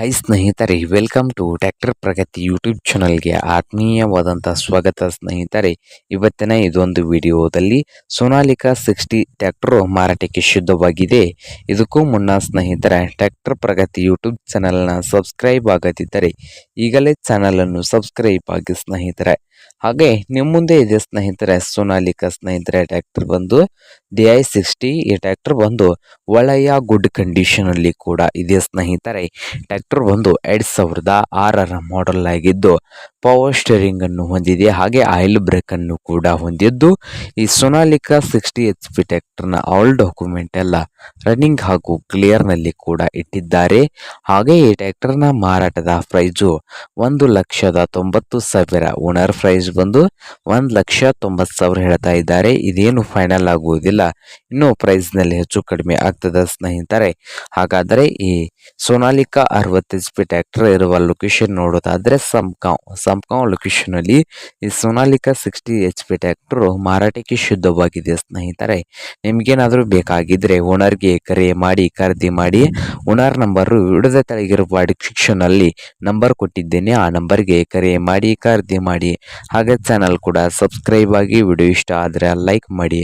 High ಸ್ನೇಹಿತರೆ welcome to tractor Pragati YouTube ಚಾನಲ್ಗೆ ಆತ್ಮೀಯವಾದಂಥ ಸ್ವಾಗತ ಸ್ನೇಹಿತರೆ. ಇವತ್ತಿನ ಇದೊಂದು ವಿಡಿಯೋದಲ್ಲಿ ಸೋನಾಲಿಕಾ ಸಿಕ್ಸ್ಟಿ ಟ್ಯಾಕ್ಟರ್ ಮಾರಾಟಕ್ಕೆ ಶುದ್ಧವಾಗಿದೆ. ಇದಕ್ಕೂ ಮುನ್ನ ಸ್ನೇಹಿತರೆ ಟ್ರ್ಯಾಕ್ಟರ್ ಪ್ರಗತಿ ಯೂಟ್ಯೂಬ್ ಚಾನಲ್ನ ಸಬ್ಸ್ಕ್ರೈಬ್ ಆಗದಿದ್ದರೆ ಈಗಲೇ ಚಾನಲನ್ನು ಸಬ್ಸ್ಕ್ರೈಬ್ ಆಗಿ ಸ್ನೇಹಿತರೆ. ಹಾಗೆ ನಿಮ್ಮ ಮುಂದೆ ಇದೆ ಸ್ನೇಹಿತರೆ, ಸೋನಾಲಿಕಾ ಸ್ನೇಹಿತರೆ, ಟ್ರ್ಯಾಕ್ಟರ್ ಬಂದು, ಡಿ ಐ ಸಿಕ್ಸ್ಟಿ ಈ ಟ್ರ್ಯಾಕ್ಟರ್ ಬಂದು ಒಳ್ಳೆಯ ಗುಡ್ ಕಂಡೀಷನ್ ಅಲ್ಲಿ ಕೂಡ ಇದೆ ಸ್ನೇಹಿತರೆ. ಟ್ರ್ಯಾಕ್ಟರ್ ಬಂದು ಎರಡ್ ಸಾವಿರದ ಆರರ ಮಾಡೆಲ್ ಆಗಿದ್ದು ಪವರ್ ಸ್ಟೇರಿಂಗ್ ಅನ್ನು ಹೊಂದಿದೆ, ಹಾಗೆ ಆಯಿಲ್ ಬ್ರೇಕ್ ಅನ್ನು ಕೂಡ ಹೊಂದಿದ್ದು, ಈ ಸೋನಾಲಿಕಾ ಸಿಕ್ಸ್ಟಿ ಎಚ್ ಪಿ ನ ಆಲ್ ಡಾಕ್ಯುಮೆಂಟ್ ಎಲ್ಲ ರನ್ನಿಂಗ್ ಹಾಗೂ ಕ್ಲಿಯರ್ನಲ್ಲಿ ಕೂಡ ಇಟ್ಟಿದ್ದಾರೆ. ಹಾಗೆ ಈ ಟ್ರ್ಯಾಕ್ಟರ್ನ ಮಾರಾಟದ ಪ್ರೈಸು ಒಂದು ಲಕ್ಷದ ತೊಂಬತ್ತು ಸಾವಿರ ಓನರ್ ಪ್ರೈಸ್ ಬಂದು ಒಂದು ಲಕ್ಷ ತೊಂಬತ್ತು ಸಾವಿರ ಹೇಳ್ತಾ ಇದ್ದಾರೆ. ಇದೇನು ಫೈನಲ್ ಆಗುವುದಿಲ್ಲ. ಇನ್ನು ಪ್ರೈಸ್ನಲ್ಲಿ ಹೆಚ್ಚು ಕಡಿಮೆ ಆಗ್ತದೆ ಸ್ನೇಹಿತರೆ. ಹಾಗಾದರೆ ಈ ಸೋನಾಲಿಕಾ ಅರವತ್ತು ಎಚ್ ಪಿ ಟ್ರ್ಯಾಕ್ಟರ್ ಇರುವ ಲೊಕೇಶನ್ ನೋಡೋದಾದರೆ ಸಂಪ್ಗಾಂವ್ ಲೊಕೇಶನ್ ಅಲ್ಲಿ ಈ Sonalika sixty H P tractor ಮಾರಾಟಕ್ಕೆ ಶುದ್ಧವಾಗಿದೆ ಸ್ನೇಹಿತರೆ. ನಿಮಗೇನಾದರೂ ಬೇಕಾಗಿದ್ರೆ ಓನರ್ಗೆ ಕರೆ ಮಾಡಿ, ಖರೀದಿ ಮಾಡಿ, ಓನರ್ ನಂಬರ್ ತೆಳಗಿರುವ ಡಿಸ್ಕ್ರಿಪ್ಷನ್ ಅಲ್ಲಿ ನಂಬರ್ ಕೊಟ್ಟಿದ್ದೇನೆ. ಆ ನಂಬರ್ಗೆ ಕರೆ ಮಾಡಿ, ಖರೀದಿ ಮಾಡಿ. ಹಾಗೆ ಚಾನಲ್ ಕೂಡ ಸಬ್ಸ್ಕ್ರೈಬ್ ಆಗಿ ವಿಡಿಯೋ ಇಷ್ಟ ಆದರೆ ಲೈಕ್ ಮಾಡಿ.